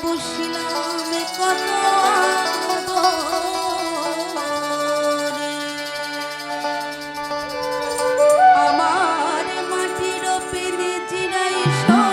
পুষলাম কত আমার মাটির পিনে চিরাই সব।